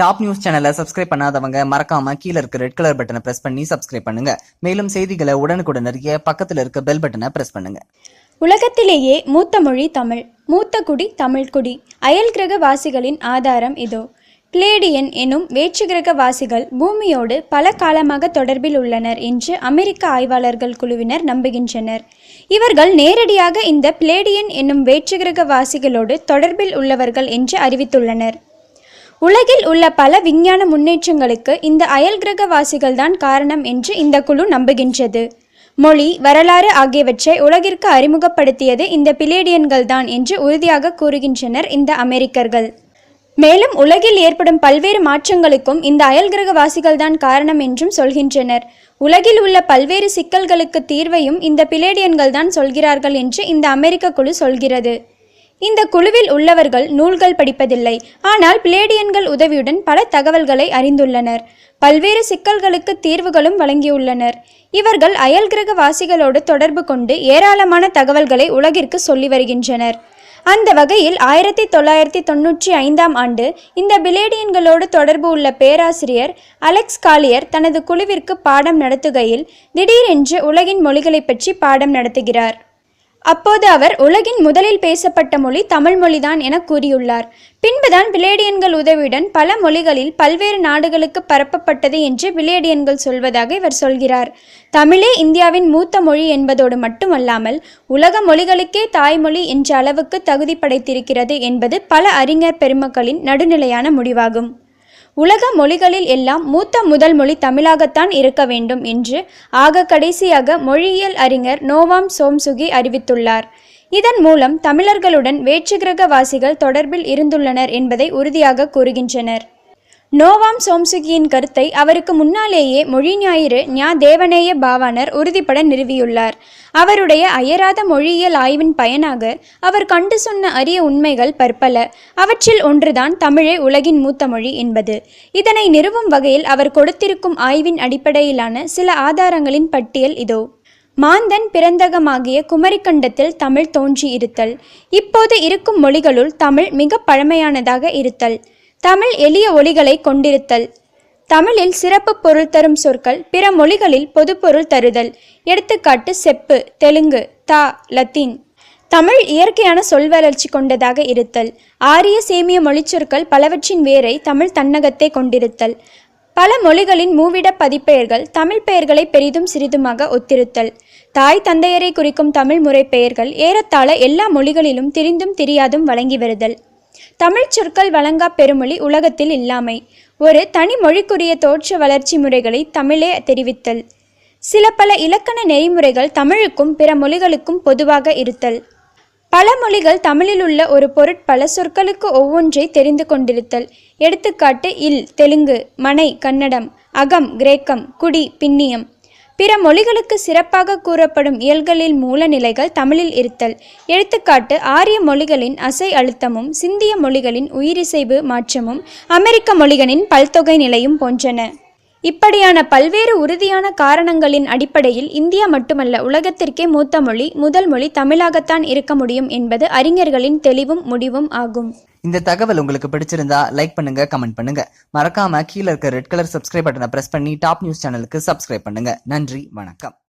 Top news சேனலை subscribe பண்ணாதவங்க மறக்காம கீழே இருக்க ரெட் கலர் பட்டனை பிரஸ் பண்ணி சப்ஸ்கிரைப் பண்ணுங்க. மேலும் செய்திகளை உடனுக்குடன் அறிய பக்கத்தில் இருக்க பெல் பட்டனை பிரஸ் பண்ணுங்க. உலகத்திலேயே மூத்த மொழி தமிழ் மூத்த குடி தமிழ் குடி. அயல் கிரக வாசிகளின் ஆதாரம் இதோ. கிளேடியன் எனும் வேற்றுக்கிரக வாசிகள் பூமியோடு பல காலமாக தொடர்பில் உள்ளனர் என்று அமெரிக்க ஆய்வாளர்கள் குழுவினர் நம்புகின்றனர். இவர்கள் நேரடியாக இந்த பிளேடியன் என்னும் வேற்று கிரக வாசிகளோடு தொடர்பில் உள்ளவர்கள் என்று அறிவித்துள்ளனர். உலகில் உள்ள பல விஞ்ஞான முன்னேற்றங்களுக்கு இந்த அயல் கிரகவாசிகள் தான் காரணம் என்று இந்த குழு நம்புகின்றது. மொழி வரலாறு ஆகியவற்றை உலகிற்கு அறிமுகப்படுத்தியது இந்த பிலேடியன்கள் தான் என்று உறுதியாக கூறுகின்றனர் இந்த அமெரிக்கர்கள். மேலும் உலகில் ஏற்படும் பல்வேறு மாற்றங்களுக்கும் இந்த அயல் கிரகவாசிகள் தான் காரணம் என்றும் சொல்கின்றனர். உலகில் உள்ள பல்வேறு சிக்கல்களுக்கு தீர்வையும் இந்த பிலேடியன்கள் தான் சொல்கிறார்கள் என்று இந்த அமெரிக்க குழு சொல்கிறது. இந்த குழுவில் உள்ளவர்கள் நூல்கள் படிப்பதில்லை. ஆனால் பிளேடியன்கள் உதவியுடன் பல தகவல்களை அறிந்துள்ளனர். பல்வேறு சிக்கல்களுக்கு தீர்வுகளும் வழங்கியுள்ளனர். இவர்கள் அயல் கிரக வாசிகளோடு தொடர்பு கொண்டு ஏராளமான தகவல்களை உலகிற்கு சொல்லி வருகின்றனர். அந்த வகையில் ஆயிரத்தி தொள்ளாயிரத்தி தொன்னூற்றி ஐந்தாம் ஆண்டு இந்த பிலேடியன்களோடு தொடர்பு உள்ள பேராசிரியர் அலெக்ஸ் காலியர் தனது குழுவிற்கு பாடம் நடத்துகையில் திடீரென்று உலகின் மொழிகளை பற்றி பாடம் நடத்துகிறார். அப்போது அவர் உலகின் முதலில் பேசப்பட்ட மொழி தமிழ் மொழிதான் என கூறியுள்ளார். பின்புதான் பிலேடியன்கள் உதவியுடன் பல மொழிகளில் பல்வேறு நாடுகளுக்கு பரப்பப்பட்டது என்று பிலேடியன்கள் சொல்வதாக இவர் சொல்கிறார். தமிழே இந்தியாவின் மூத்த மொழி என்பதோடு மட்டுமல்லாமல் உலக மொழிகளுக்கே தாய்மொழி என்ற அளவுக்கு தகுதி படைத்திருக்கிறது என்பது பல அறிஞர் பெருமக்களின் நடுநிலையான முடிவாகும். உலக மொழிகளில் எல்லாம் மூத்த முதல் மொழி தமிழாகத்தான் இருக்க வேண்டும் என்று ஆக கடைசியாக மொழியியல் அறிஞர் நோவாம் சோம்சுகி அறிவித்துள்ளார். இதன் மூலம் தமிழர்களுடன் வேற்றுகிரகவாசிகள் தொடர்பில் இருந்துள்ளனர் என்பதை உறுதியாக கூறுகின்றனர். நோவாம் சோம்சுகியின் கருத்தை அவருக்கு முன்னாலேயே மொழி ஞாயிறு ஞா தேவநேய பாவாணர் உறுதிப்பட நிறுவியுள்ளார். அவருடைய அயராத மொழியியல் ஆய்வின் பயனாக அவர் கண்டு சொன்ன அரிய உண்மைகள் பற்பல. அவற்றில் ஒன்றுதான் தமிழே உலகின் மூத்த மொழி என்பது. இதனை நிறுவும் வகையில் அவர் கொடுத்திருக்கும் ஆய்வின் அடிப்படையிலான சில ஆதாரங்களின் பட்டியல் இதோ. மாந்தன் பிறந்தகமாகிய குமரிக்கண்டத்தில் தமிழ் தோன்றி இருத்தல் இப்போது இருக்கும் மொழிகளுள் தமிழ் மிக பழமையானதாக இருத்தல். தமிழ் எளிய ஒலிகளை கொண்டிருத்தல். தமிழில் சிறப்பு பொருள் தரும் சொற்கள் பிற மொழிகளில் பொதுப்பொருள் தருதல். எடுத்துக்காட்டு செப்பு தெலுங்கு தா லத்தீன். தமிழ் இயற்கையான சொல்வளர்ச்சி கொண்டதாக இருத்தல். ஆரிய சேமிய மொழிச்சொற்கள் பலவற்றின் வேரை தமிழ் தன்னகத்தை கொண்டிருத்தல். பல மொழிகளின் மூவிட பதிப்பெயர்கள் தமிழ் பெயர்களை பெரிதும் சிறிதுமாக ஒத்திருத்தல். தாய் தந்தையரை குறிக்கும் தமிழ் முறை பெயர்கள் ஏறத்தாழ எல்லா மொழிகளிலும் திரிந்தும் திரியாதும் வழங்கி வருதல். தமிழ் சொற்கள் வழங்கா பெருமொழி உலகத்தில் இல்லாமை. ஒரு தனி மொழிக்குரிய தோற்ற வளர்ச்சி முறைகளை தமிழே தெரிவித்தல். சில பல இலக்கண நெறிமுறைகள் தமிழுக்கும் பிற மொழிகளுக்கும் பொதுவாக இருத்தல். பல மொழிகள் தமிழில் உள்ள ஒரு பொருட்பல சொற்களுக்கு ஒவ்வொன்றை தெரிந்து கொண்டிருத்தல். எடுத்துக்காட்டு இல் தெலுங்கு மனை கன்னடம் அகம் கிரேக்கம் குடி பின்னியம். பிற மொழிகளுக்கு சிறப்பாக கூறப்படும் இயல்களில் மூலநிலைகள் தமிழில் இருத்தல். எடுத்துக்காட்டு ஆரிய மொழிகளின் அசை அழுத்தமும் சிந்திய மொழிகளின் உயிரிசைவு மாற்றமும் அமெரிக்க மொழிகளின் பல்தொகை நிலையும் போன்றன. இப்படியான பல்வேறு உறுதியான காரணங்களின் அடிப்படையில் இந்தியா மட்டுமல்ல உலகத்திற்கே மூத்த மொழி முதல் மொழி தமிழாகத்தான் இருக்க முடியும் என்பது அறிஞர்களின் தெளிவும் முடிவும் ஆகும். இந்த தகவல் உங்களுக்கு பிடிச்சிருந்தா லைக் பண்ணுங்க கமெண்ட் பண்ணுங்க. மறக்காம கீழே இருக்க ரெட் கலர் சப்ஸ்கிரைப் பட்டனை பிரஸ் பண்ணி டாப் நியூஸ் சேனலுக்கு சப்ஸ்கிரைப் பண்ணுங்க. நன்றி வணக்கம்.